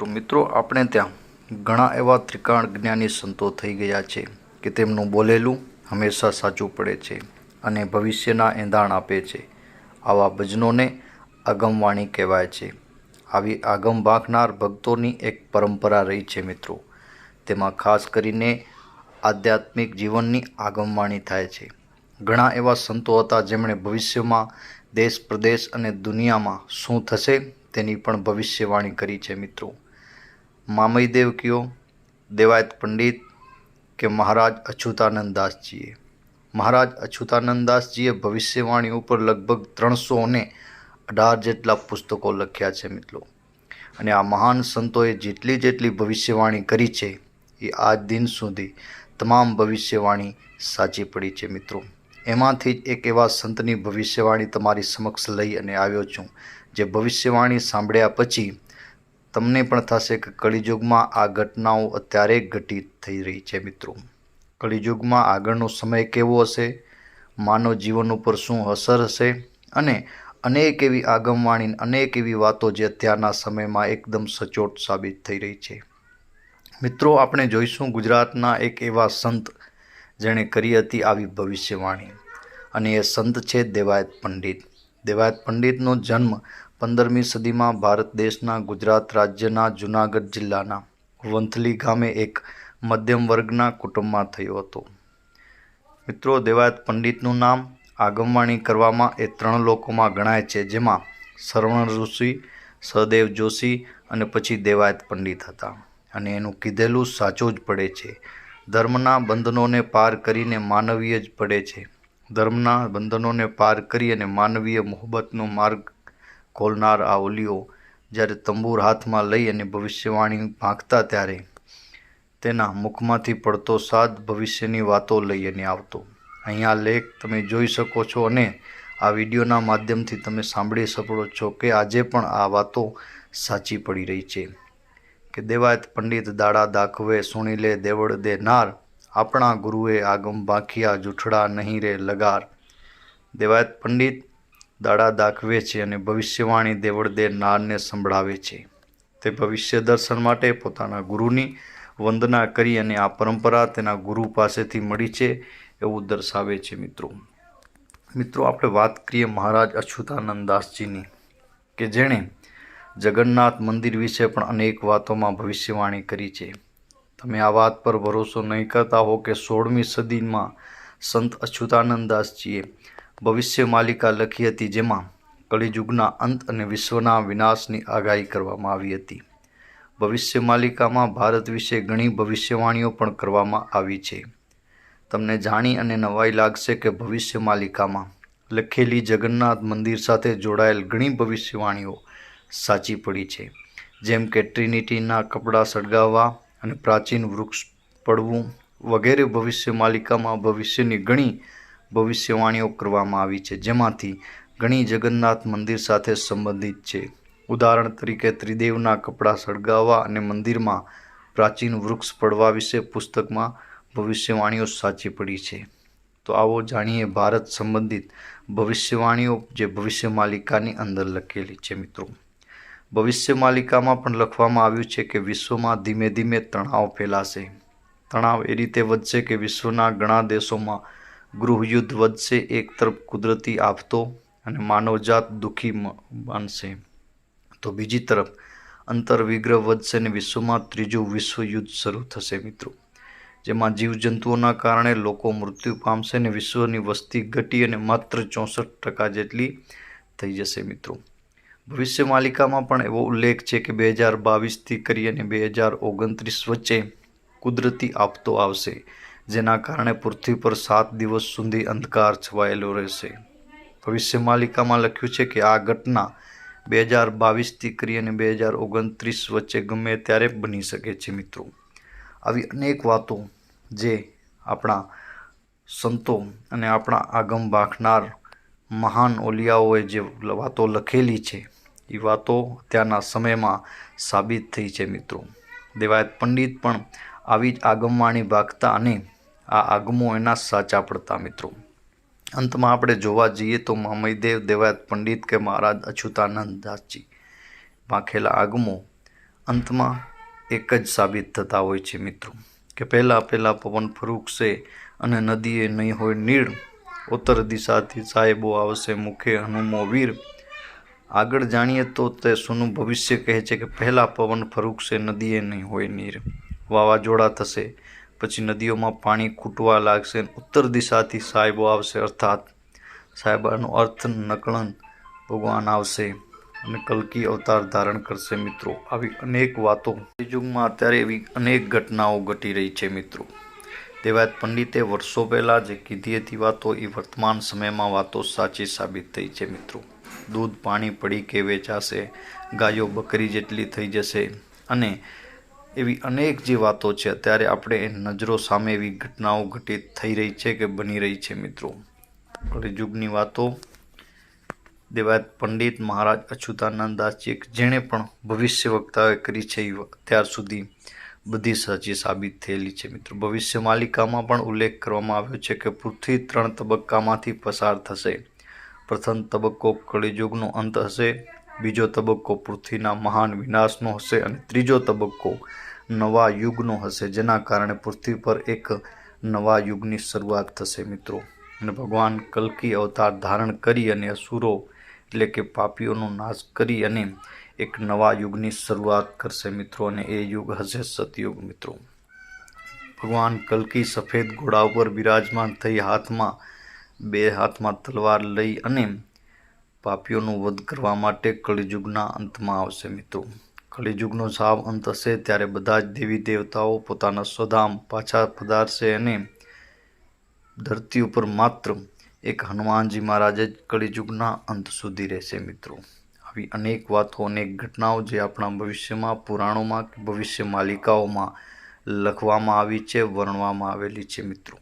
મિત્રો મિત્રો, આપણે ત્યાં ઘણા એવા ત્રિકાણ જ્ઞાની સંતો થઈ ગયા છે કે તેમનું બોલેલું હંમેશા સાચું પડે છે અને ભવિષ્યના એંધાણ આપે છે. આવા ભજનોને આગમવાણી કહેવાય છે. આવી આગમ ભાખનાર ભક્તોની એક પરંપરા રહી છે મિત્રો. તેમાં ખાસ કરીને આધ્યાત્મિક જીવનની આગમવાણી થાય છે. ઘણા એવા સંતો હતા જેમણે ભવિષ્યમાં દેશ, પ્રદેશ અને દુનિયામાં શું થશે તેની પણ ભવિષ્યવાણી કરી છે મિત્રો. મામયદેવ કયો, દેવાયત પંડિત કે મહારાજ અછૂતાનંદ દાસજીએ? મહારાજ અછૂતાનંદ દાસજીએ ભવિષ્યવાણી ઉપર લગભગ ત્રણસો અને અઢાર જેટલા પુસ્તકો લખ્યા છે મિત્રો. અને આ મહાન સંતોએ જેટલી જેટલી ભવિષ્યવાણી કરી છે, એ આજ દિન સુધી તમામ ભવિષ્યવાણી સાચી પડી છે મિત્રો. એમાંથી જ એક એવા સંતની ભવિષ્યવાણી તમારી સમક્ષ લઈ અને આવ્યો છું, જે ભવિષ્યવાણી સાંભળ્યા પછી તમને પણ થશે કે કળિયુગમાં આ ઘટનાઓ અત્યારે ઘટિત થઈ રહી છે, મિત્રો. કળિયુગમાં આગળનો સમય કેવો હશે? માનવ જીવન ઉપર શું અસર હશે? અને અનેક એવી આગમવાણી અનેક એવી વાતો જે અત્યારના સમયમાં એકદમ સચોટ સાબિત થઈ રહી છે. મિત્રો, આપણે જોઈશું ગુજરાતના એક એવા સંત જેણે કરી હતી આવી ભવિષ્યવાણી. અને એ સંત છે દેવાયત પંડિત. દેવાયત પંડિતનો જન્મ પંદરમી સદીમાં ભારત દેશના ગુજરાત રાજ્યના જૂનાગઢ જિલ્લાના વંથલી ગામે એક મધ્યમ વર્ગના કુટુંબમાં થયો હતો. મિત્રો, દેવાયત પંડિતનું નામ આગમવાણી કરવામાં એ ત્રણ લોકોમાં ગણાય છે, જેમાં શરવણ ઋષિ, સહદેવ જોશી અને પછી દેવાયત પંડિત હતા. અને એનું કીધેલું સાચું જ પડે છે. ધર્મના બંધનોને પાર કરીને માનવીય જ પડે છે. ધર્મના બંધનોને પાર કરી અને માનવીય મોહબ્બતનો માર્ગ ખોલનાર આ ઓલીઓ જ્યારે તંબુર હાથમાં લઈ અને ભવિષ્યવાણી ભાંગતા ત્યારે તેના મુખમાંથી પડતો સાદ ભવિષ્યની વાતો લઈ અને આવતો. અહીંયા લેખ તમે જોઈ શકો છો અને આ વિડીયોના માધ્યમથી તમે સાંભળી શકો છો કે આજે પણ આ વાતો સાચી પડી રહી છે. કે દેવાયત પંડિત દાડા દાખવે, સુણી લે, દેવળ દે નાર, આપણા ગુરુએ આગમ બાંખિયા જૂઠડા નહીં રે લગાર. દેવાયત પંડિત દાડા દાખવે છે અને ભવિષ્યવાણી દેવળદે નારને સંભળાવે છે. તે ભવિષ્ય દર્શન માટે પોતાના ગુરુની વંદના કરી અને આ પરંપરા તેના ગુરુ પાસેથી મળી છે એવું દર્શાવે છે મિત્રો. મિત્રો, આપણે વાત કરીએ મહારાજ અચ્યુતાનંદ દાસજીની કે જેણે જગન્નાથ મંદિર વિશે પણ અનેક વાતોમાં ભવિષ્યવાણી કરી છે. તમે આ વાત પર ભરોસો નહીં કરતા હો કે સોળમી સદીમાં સંત અચ્યુતાનંદ દાસજીએ ભવિષ્ય માલિકા લખી હતી જેમાં કળિયુગના અંત અને વિશ્વના વિનાશની આગાહી કરવામાં આવી હતી. ભવિષ્ય માલિકામાં ભારત વિશે ઘણી ભવિષ્યવાણીઓ પણ કરવામાં આવી છે. તમને જાણી અને નવાઈ લાગશે કે ભવિષ્ય માલિકામાં લખેલી જગન્નાથ મંદિર સાથે જોડાયેલ ઘણી ભવિષ્યવાણીઓ સાચી પડી છે, જેમ કે ટ્રિનિટીના કપડાં સળગાવવા અને પ્રાચીન વૃક્ષ પડવું વગેરે ભવિષ્ય માલિકામાં ભવિષ્યની ઘણી ભવિષ્યવાણીઓ કરવામાં આવી છે. જેમાંથી ઘણી જગન્નાથ મંદિર સાથે સંબંધિત છે. ઉદાહરણ તરીકે ત્રિદેવના કપડાં સળગાવવા અને મંદિરમાં પ્રાચીન વૃક્ષ પડવા વિશે પુસ્તકમાં ભવિષ્યવાણીઓ સાચી પડી છે. તો આવો જાણીએ ભારત સંબંધિત ભવિષ્યવાણીઓ જે ભવિષ્ય માલિકાની અંદર લખેલી છે મિત્રો. ભવિષ્ય માલિકામાં પણ લખવામાં આવ્યું છે કે વિશ્વમાં ધીમે ધીમે તણાવ ફેલાશે. તણાવ એ રીતે વધશે કે વિશ્વના ઘણા દેશોમાં ગૃહયુદ્ધ વધશે, એક તરફ કુદરતી આફતો અને માનવજાત દુઃખી માનશે તો બીજી તરફ અંતરવિગ્રહ વધશે અને વિશ્વમાં ત્રીજું વિશ્વયુદ્ધ શરૂ થશે મિત્રો. જેમાં જીવજંતુઓના કારણે લોકો મૃત્યુ પામશે અને વિશ્વની વસ્તી ઘટી અને માત્ર ચોસઠ ટકા જેટલી થઈ જશે મિત્રો. ભવિષ્ય માલિકામાં પણ એવો ઉલ્લેખ છે કે બે હજાર બાવીસથી કરી અને બે હજાર ઓગણત્રીસ વચ્ચે કુદરતી આફતો આવશે. જેના કારણે પૃથ્વી પર સાત દિવસ સુધી અંધકાર છવાયેલો રહેશે. ભવિષ્ય માલિકામાં લખ્યું છે કે આ ઘટના બે હજાર બાવીસથી કરી અને બે હજાર ઓગણત્રીસ વચ્ચે ગમે ત્યારે બની શકે છે મિત્રો. આવી અનેક વાતો જે આપણા સંતો અને આપણા આગમ ભાખનાર મહાન ઓલિયાઓએ જે વાતો લખેલી છે, એ વાતો ત્યાંના સમયમાં સાબિત થઈ છે મિત્રો. દેવાયત પંડિત પણ આવી જ આગમવાણી ભાગતા અને આ આગમો એના સાચા પડતા, મિત્રો. અંતમાં આપણે જોવા જઈએ તો મામયદેવ દેવાયત પંડિત કે મહારાજ અછૂતાનંદ દાસજી વાંખેલા આગમો અંતમાં એક જ સાબિત થતા હોય છે, મિત્રો. કે પહેલાં પહેલાં પવન ફરૂકશે અને નદીએ નહીં હોય નીળ ઉત્તર દિશાથી સાહેબો આવશે મુખે હનુમો વીર. આગળ જાણીએ તો તે સોનું ભવિષ્ય કહે છે કે પહેલાં પવન ફરૂકશે નદીએ નહીં હોય નીર. વાવાઝોડા થશે પછી નદીઓમાં પાણી ખૂટવા લાગશે ઉત્તર દિશાથી સાહેબો આવશે, અર્થાત સાહેબાનો અર્થ નકળન ભગવાન આવશે અને કલકી અવતાર ધારણ કરશે મિત્રો. આવી અનેક વાતો યુગમાં અત્યારે એવી અનેક ઘટનાઓ ઘટી રહી છે મિત્રો. દેવાયત પંડિતે વર્ષો પહેલાં જે કીધી હતી વાતો એ વર્તમાન સમયમાં વાતો સાચી સાબિત થઈ છે મિત્રો. દૂધ પાણી પડી કે વેચાશે, ગાયો બકરી જેટલી થઈ જશે અને એવી અનેક જે વાતો છે, અત્યારે આપણે નજરો સામે એવી ઘટનાઓ ઘટિત થઈ રહી છે કે બની રહી છે મિત્રો. કળિયુગની વાતો. દેવાયત પંડિત મહારાજ અચ્યુતાનંદ દાસજી જેણે પણ ભવિષ્ય વક્તાએ કરી છે એ અત્યાર સુધી બધી સાચી સાબિત થયેલી છે મિત્રો. ભવિષ્ય માલિકામાં પણ ઉલ્લેખ કરવામાં આવ્યો છે કે પૃથ્વી ત્રણ તબક્કામાંથી પસાર થશે. પ્રથમ તબક્કો કળિયુગનો અંત હશે. બીજો તબક્કો પૃથ્વીના મહાન વિનાશનો હશે અને ત્રીજો તબક્કો નવા યુગનો હશે, જેના કારણે પૃથ્વી પર એક નવા યુગની શરૂઆત થશે, મિત્રો. અને ભગવાન કલ્કી અવતાર ધારણ કરી અને અસુરો એટલે કે પાપીઓનો નાશ કરી અને એક નવા યુગની શરૂઆત કરશે, મિત્રો. અને એ યુગ હશે સતયુગ, મિત્રો. ભગવાન કલ્કી સફેદ ઘોડા ઉપર બિરાજમાન થઈ હાથમાં બે હાથમાં તલવાર લઈ અને પાપીઓનો વધ કરવા માટે કળિયુગના અંતમાં આવશે મિત્રો. કળિયુગનો સાવ અંત હશે ત્યારે બધા જ દેવી દેવતાઓ પોતાના સ્વધામ પાછા પધારશે અને ધરતી ઉપર માત્ર એક હનુમાનજી મહારાજ જ કળિયુગના અંત સુધી રહેશે મિત્રો. આવી અનેક વાતો, અનેક ઘટનાઓ જે આપણા ભવિષ્યમાં, પુરાણોમાં કે ભવિષ્ય માલિકાઓમાં લખવામાં આવી છે, વર્ણવામાં આવેલી છે મિત્રો.